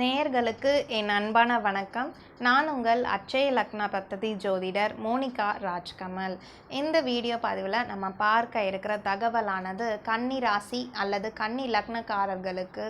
நேயர்களுக்கு என் அன்பான வணக்கம். நான் உங்கள் அச்சய லக்னா பத்ததி ஜோதிடர் மோனிகா ராஜ்கமல். இந்த வீடியோ பதிவில் நம்ம பார்க்க இருக்கிற தகவலானது கன்னி ராசி அல்லது கன்னி லக்னக்காரர்களுக்கு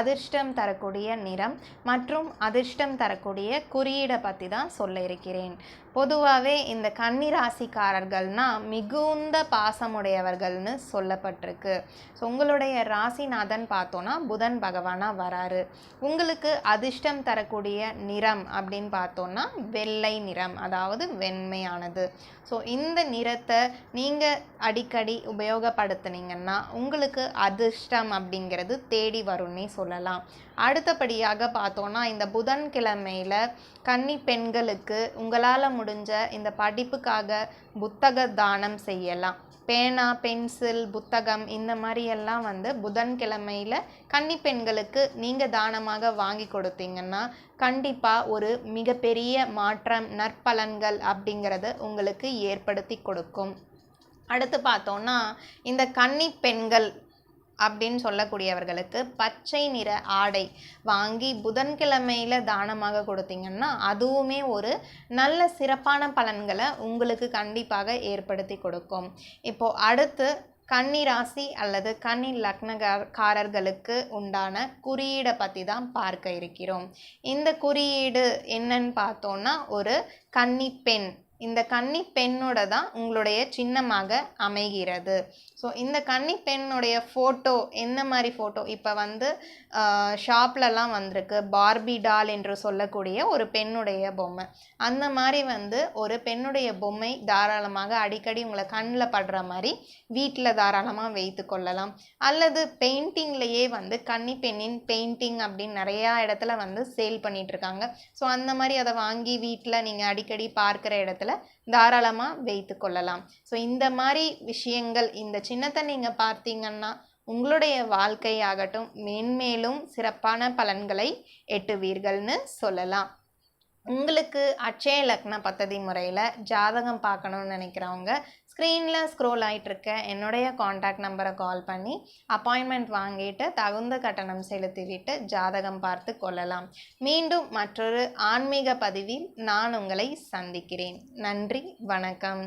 அதிர்ஷ்டம் தரக்கூடிய நிறம் மற்றும் அதிர்ஷ்டம் தரக்கூடிய குறியீடை பற்றி தான் சொல்ல இருக்கிறேன். பொதுவாகவே இந்த கன்னி ராசிக்காரர்கள்னா மிகுந்த பாசமுடையவர்கள்னு சொல்லப்பட்டிருக்கு. ஸோ உங்களுடைய ராசிநாதன் பார்த்தோன்னா புதன் பகவானாக வராரு. உங்களுக்கு அதிர்ஷ்டம் தரக்கூடிய நிறம் அப்படின்னு பார்த்தோன்னா வெள்ளை நிறம் அதாவது வெண்மையானது. ஸோ இந்த நிறத்தை நீங்கள் அடிக்கடி உபயோகப்படுத்துனீங்கன்னா உங்களுக்கு அதிர்ஷ்டம் அப்படிங்கிறது தேடி வரும்னே சொல்லலாம். அடுத்தபடியாக பார்த்தோன்னா இந்த புதன்கிழமையில் கன்னி பெண்களுக்கு உங்களால் முடிஞ்ச இந்த படிப்புக்காக புத்தக தானம் செய்யலாம். பேனா பென்சில் புத்தகம் இந்த மாதிரி எல்லாம் வந்து புதன்கிழமையில் கன்னி பெண்களுக்கு நீங்கள் தானமாக வாங்கி கொடுத்தீங்கன்னா கண்டிப்பாக ஒரு மிகப்பெரிய மாற்றம் நற்பலன்கள் அப்படிங்கிறத உங்களுக்கு ஏற்படுத்தி கொடுக்கும். அடுத்து பார்த்தோன்னா இந்த கன்னி பெண்கள் அப்படின்னு சொல்லக்கூடியவர்களுக்கு பச்சை நிற ஆடை வாங்கி புதன்கிழமையில் தானமாக கொடுத்தீங்கன்னா அதுவுமே ஒரு நல்ல சிறப்பான பலன்களை உங்களுக்கு கண்டிப்பாக ஏற்படுத்தி கொடுக்கும். இப்போது அடுத்து கன்னி ராசி அல்லது கன்னி லக்னகாரர்களுக்கு உண்டான குறியீடை பற்றி தான் பார்க்க இருக்கிறோம். இந்த குறியீடு என்னன்னு பார்த்தோன்னா ஒரு கன்னி பெண். இந்த கன்னி பெண்ணோட தான் உங்களுடைய சின்னமாக அமைகிறது. ஸோ இந்த கன்னி பெண்ணுடைய ஃபோட்டோ என்ன மாதிரி ஃபோட்டோ இப்போ வந்து ஷாப்லலாம் வந்திருக்கு. பார்பி டால் என்று சொல்லக்கூடிய ஒரு பெண்ணுடைய பொம்மை. அந்த மாதிரி வந்து ஒரு பெண்ணுடைய பொம்மை தாராளமாக அடிக்கடி உங்களை கண்ணில் படுற மாதிரி வீட்டில் தாராளமாக வைத்து கொள்ளலாம். அல்லது பெயிண்டிங்லேயே வந்து கன்னி பெண்ணின் பெயிண்டிங் அப்படின்னு நிறையா இடத்துல வந்து சேல் பண்ணிகிட்ருக்காங்க ஸோ அந்த மாதிரி அதை வாங்கி வீட்டில் நீங்கள் அடிக்கடி பார்க்குற இடத்துல தாராளமாக வைத்து கொள்ளலாம். ஸோ இந்த மாதிரி விஷயங்கள் இந்த சின்னத்தை நீங்கள் பார்த்தீங்கன்னா உங்களுடைய வாழ்க்கையாகட்டும் மேன்மேலும் சிறப்பான பலன்களை எட்டுவீர்கள்னு சொல்லலாம். உங்களுக்கு அட்சய லக்ன பத்ததி முறையில் ஜாதகம் பார்க்கணுன்னு நினைக்கிறவங்க ஸ்க்ரீனில் ஸ்க்ரோல் ஆகிட்டுருக்க என்னுடைய காண்டாக்ட் நம்பரை கால் பண்ணி அப்பாயின்மெண்ட் வாங்கிட்டு தகுந்த கட்டணம் செலுத்திவிட்டு ஜாதகம் பார்த்து கொள்ளலாம். மீண்டும் மற்றொரு ஆன்மீக பதிவில் நான் உங்களை சந்திக்கிறேன். நன்றி வணக்கம்.